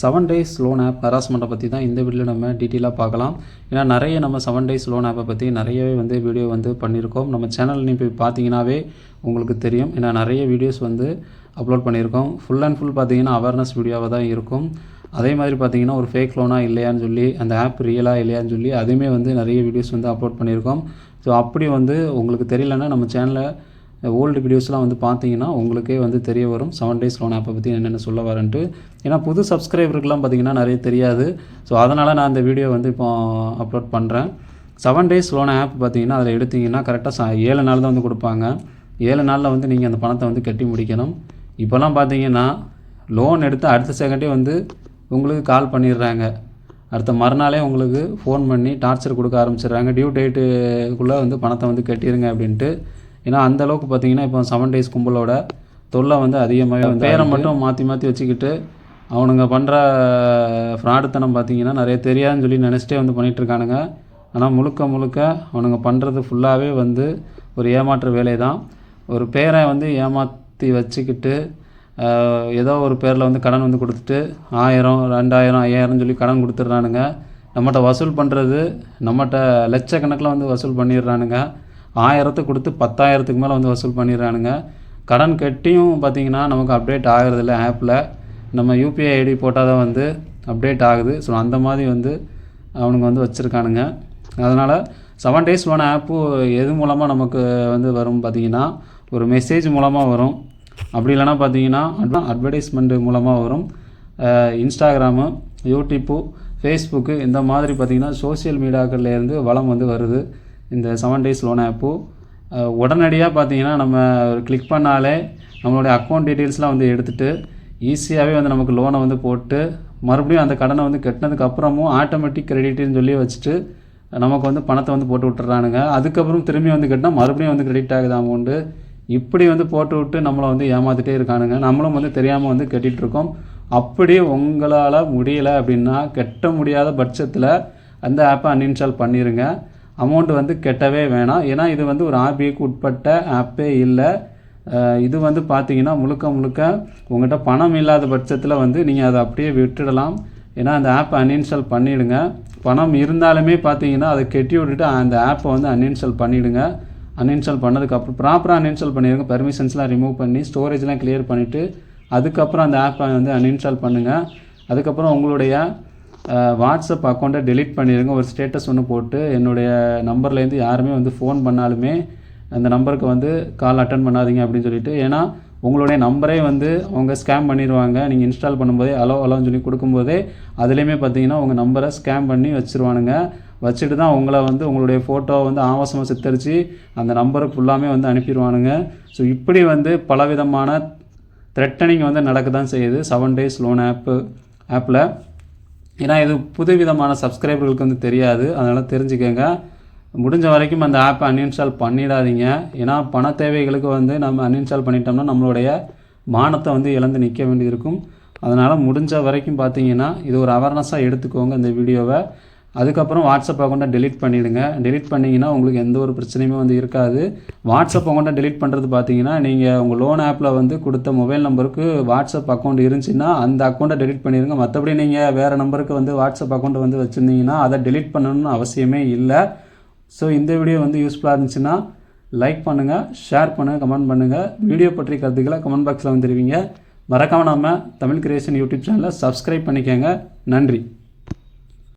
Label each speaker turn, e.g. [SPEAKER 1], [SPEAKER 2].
[SPEAKER 1] Seven days loan app ஹராஸ்மெண்ட்டை பற்றி தான் இந்த வீடியோவில் நம்ம டீட்டெயிலாக பார்க்கலாம். ஏன்னா நிறைய நம்ம செவன் டேஸ் லோன் ஆப்பை பற்றி நிறையவே வந்து வீடியோ வந்து பண்ணியிருக்கோம். நம்ம சேனல் நீ போய் பார்த்தீங்கன்னாவே உங்களுக்கு தெரியும். ஏன்னா நிறைய வீடியோஸ் வந்து அப்லோட் பண்ணியிருக்கோம். ஃபுல் அண்ட் ஃபுல் பார்த்தீங்கன்னா அவேர்னஸ் வீடியோவாக தான் இருக்கும். அதே மாதிரி பார்த்தீங்கன்னா ஒரு ஃபேக் லோனாக இல்லையான்னு சொல்லி அந்த ஆப் ரியலாக இல்லையான்னு சொல்லி அதுவுமே வந்து நிறைய வீடியோஸ் வந்து அப்லோட் பண்ணியிருக்கோம். ஸோ அப்படி வந்து உங்களுக்கு தெரியலன்னா நம்ம சேனலில் ஓல்டு வீடியோஸ்லாம் வந்து பார்த்தீங்கன்னா உங்களுக்கே வந்து தெரிய வரும். செவன் டேஸ் லோன் ஆப்பை பற்றி என்னென்ன சொல்ல வரேன்ட்டு. ஏன்னா புது சப்ஸ்கிரைபருக்குலாம் பார்த்தீங்கன்னா நிறைய தெரியாது. ஸோ அதனால் நான் இந்த வீடியோ வந்து இப்போ அப்லோட் பண்ணுறேன் செவன் டேஸ் லோன் ஆப் பார்த்தீங்கன்னா அதில் எடுத்தீங்கன்னா கரெக்டாக ஏழு நாள் தான் வந்து கொடுப்பாங்க. ஏழு நாளில் வந்து நீங்கள் அந்த பணத்தை வந்து கட்டி முடிக்கணும். இப்போல்லாம் பார்த்தீங்கன்னா லோன் எடுத்து அடுத்த செகண்டே வந்து உங்களுக்கு கால் பண்ணிடுறாங்க. அடுத்த மறுநாளே உங்களுக்கு ஃபோன் பண்ணி டார்ச்சர் கொடுக்க ஆரம்பிச்சிடுறாங்க. டியூ டேட்டுக்குள்ளே வந்து பணத்தை வந்து கட்டிடுங்க அப்படின்ட்டு. ஏன்னா அந்த அளவுக்கு பார்த்தீங்கன்னா இப்போ செவன் டேஸ் கும்பலோட தொல்லை வந்து அதிகமாகவே வந்து பேரை மட்டும் மாற்றி மாற்றி வச்சுக்கிட்டு அவனுங்க பண்ணுற ஃப்ராடுத்தனம் பார்த்தீங்கன்னா நிறைய தெரியாதுன்னு சொல்லி நினச்சிட்டே வந்து பண்ணிகிட்டு இருக்கானுங்க. ஆனால் முழுக்க முழுக்க அவனுங்க பண்ணுறது ஃபுல்லாகவே வந்து ஒரு ஏமாற்று வேலை தான் ஒரு பேரை வந்து ஏமாற்றி வச்சுக்கிட்டு ஏதோ ஒரு பேரில் வந்து கடன் வந்து கொடுத்துட்டு ஆயிரம் ரெண்டாயிரம் ஐயாயிரம் சொல்லி கடன் கொடுத்துட்றானுங்க. நம்மகிட்ட வசூல் பண்ணுறது நம்மகிட்ட லட்சக்கணக்கில் வந்து வசூல் பண்ணிடுறானுங்க. ஆயிரத்தை கொடுத்து பத்தாயிரத்துக்கு மேலே வந்து வசூல் பண்ணிடுறானுங்க. கடன் கட்டியும் பார்த்தீங்கன்னா நமக்கு அப்டேட் ஆகிறதில்ல ஆப்பில் நம்ம யூபிஐ ஐடி போட்டால் தான் வந்து அப்டேட் ஆகுது. ஸோ அந்த மாதிரி வந்து அவனுங்க வந்து வச்சுருக்கானுங்க. அதனால் செவன் டேஸ் லோன் ஆப்பு எது மூலமாக நமக்கு வந்து வரும் பார்த்தீங்கன்னா ஒரு மெசேஜ் மூலமாக வரும். அப்படி இல்லைன்னா பார்த்தீங்கன்னா அட்வர்டைஸ்மெண்ட் மூலமாக வரும். இன்ஸ்டாகிராமு யூடியூப்பு ஃபேஸ்புக்கு இந்த மாதிரி பார்த்திங்கன்னா சோஷியல் மீடியாக்கள்லேருந்து வளம் வந்து வருது. இந்த செவன் டேஸ் லோன் ஆப்பு உடனடியாக பார்த்தீங்கன்னா நம்ம கிளிக் பண்ணாலே நம்மளுடைய அக்கௌண்ட் டீட்டெயில்ஸ்லாம் வந்து எடுத்துகிட்டு ஈஸியாகவே வந்து நமக்கு லோனை வந்து போட்டு மறுபடியும் அந்த கடனை வந்து கட்டினதுக்கு அப்புறமும் ஆட்டோமேட்டிக் கிரெடிட்னு சொல்லி வச்சுட்டு நமக்கு வந்து பணத்தை வந்து போட்டு விட்டுறானுங்க. அதுக்கப்புறம் திரும்பி வந்து கட்டினா மறுபடியும் வந்து கிரெடிட் ஆகுது அமௌண்ட்டு இப்படி வந்து போட்டு விட்டு நம்மளை வந்து ஏமாத்திட்டே இருக்கானுங்க. நம்மளும் வந்து தெரியாமல் வந்து கட்டிட்டு இருக்கோம். உங்களால் முடியலை அப்படின்னா கட்ட முடியாத பட்சத்தில் அந்த ஆப்பை அன்இன்ஸ்டால் பண்ணிடுங்க அமௌண்ட் வந்து கெட்டவே வேணாம். ஏன்னா இது வந்து ஒரு ஆர்பிஐக்கு உட்பட்ட ஆப்பே இல்லை. இது வந்து பார்த்தீங்கன்னா முழுக்க முழுக்க உங்கள்கிட்ட பணம் இல்லாத பட்சத்தில் வந்து நீங்கள் அதை அப்படியே விட்டுடலாம். ஏன்னா அந்த ஆப்பை அன்இன்ஸ்டால் பண்ணிவிடுங்க பணம் இருந்தாலுமே பார்த்தீங்கன்னா அதை கெட்டி விட்டுட்டு அந்த ஆப்பை வந்து அன்இன்ஸ்டால் பண்ணிவிடுங்க அன்இன்ஸ்டால் பண்ணதுக்கப்புறம் ப்ராப்பராக அன்இன்ஸ்டால் பண்ணிடுங்க. பெர்மிஷன்ஸ்லாம் ரிமூவ் பண்ணி ஸ்டோரேஜ்லாம் கிளியர் பண்ணிவிட்டு அதுக்கப்புறம் அந்த ஆப்பை வந்து அன்இன்ஸ்டால் பண்ணுங்கள் அதுக்கப்புறம் உங்களுடைய வாட்ஸ்அப் அக்கௌண்ட்டை டெலிட் பண்ணிடுங்க ஒரு ஸ்டேட்டஸ் ஒன்று போட்டு என்னுடைய நம்பர்லேருந்து யாருமே வந்து ஃபோன் பண்ணாலுமே அந்த நம்பருக்கு வந்து கால் அட்டன் பண்ணாதீங்க அப்படின்னு சொல்லிட்டு. ஏன்னா உங்களுடைய நம்பரே வந்து அவங்க ஸ்கேம் பண்ணிடுவாங்க நீங்கள் இன்ஸ்டால் பண்ணும்போதே அலோ அலோன்னு சொல்லி கொடுக்கும்போதே அதுலேயுமே பார்த்தீங்கன்னா உங்கள் நம்பரை ஸ்கேம் பண்ணி வச்சுருவானுங்க. வச்சுட்டு தான் உங்களை வந்து உங்களுடைய ஃபோட்டோவை வந்து ஆபாசமாக சித்தரித்து அந்த நம்பருக்கு ஃபுல்லாமே வந்து அனுப்பிடுவானுங்க ஸோ இப்படி வந்து பலவிதமான த்ரெட்டனிங் வந்து நடக்க தான் செய்யுது செவன் டேஸ் லோன் ஆப்பு ஆப்பில் ஏன்னா இது புதுவிதமான சப்ஸ்கிரைபர்களுக்கு வந்து தெரியாது. அதனால் தெரிஞ்சுக்கோங்க. முடிஞ்ச வரைக்கும் அந்த ஆப்பை அன்இன்ஸ்டால் பண்ணிடாதீங்க. ஏன்னா பண தேவைகளுக்கு வந்து நம்ம அன்இன்ஸ்டால் பண்ணிட்டோம்னா நம்மளுடைய மானத்தை வந்து இழந்து நிற்க வேண்டியிருக்கும். அதனால் முடிஞ்ச வரைக்கும் பார்த்தீங்கன்னா இது ஒரு அவேர்னஸாக எடுத்துக்கோங்க இந்த வீடியோவை. அதுக்கப்புறம் வாட்ஸ்அப் அக்கௌண்ட்டை டெலிட் பண்ணிவிடுங்க டெலிட் பண்ணிங்கன்னா உங்களுக்கு எந்த ஒரு பிரச்சனையுமே வந்து இருக்காது. வாட்ஸ்அப் அக்கௌண்ட்டை டெலிட் பண்ணுறது பார்த்தீங்கன்னா நீங்கள் உங்கள் லோன் ஆப்பில் வந்து கொடுத்த மொபைல் நம்பருக்கு வாட்ஸ்அப் அக்கௌண்ட் இருந்துச்சுன்னா அந்த அக்கௌண்ட்டை டெலிட் பண்ணிடுங்க மற்றபடி நீங்கள் வேறு நம்பருக்கு வந்து வாட்ஸ்அப் அக்கௌண்ட் வந்து வச்சுருந்தீங்கன்னா அதை டெலிட் பண்ணணும்னு அவசியமே இல்லை. ஸோ இந்த வீடியோ வந்து யூஸ்ஃபுல்லாக இருந்துச்சுன்னா லைக் பண்ணுங்கள் ஷேர் பண்ணுங்கள் கமெண்ட் பண்ணுங்கள் வீடியோ பற்றி கருத்துக்களை கமெண்ட் பாக்ஸில் வந்து தெரிவிங்க. மறக்காமல் நம்ம தமிழ் கிரியேஷன் யூடியூப் சேனலை சப்ஸ்கிரைப் பண்ணிக்கோங்க. நன்றி.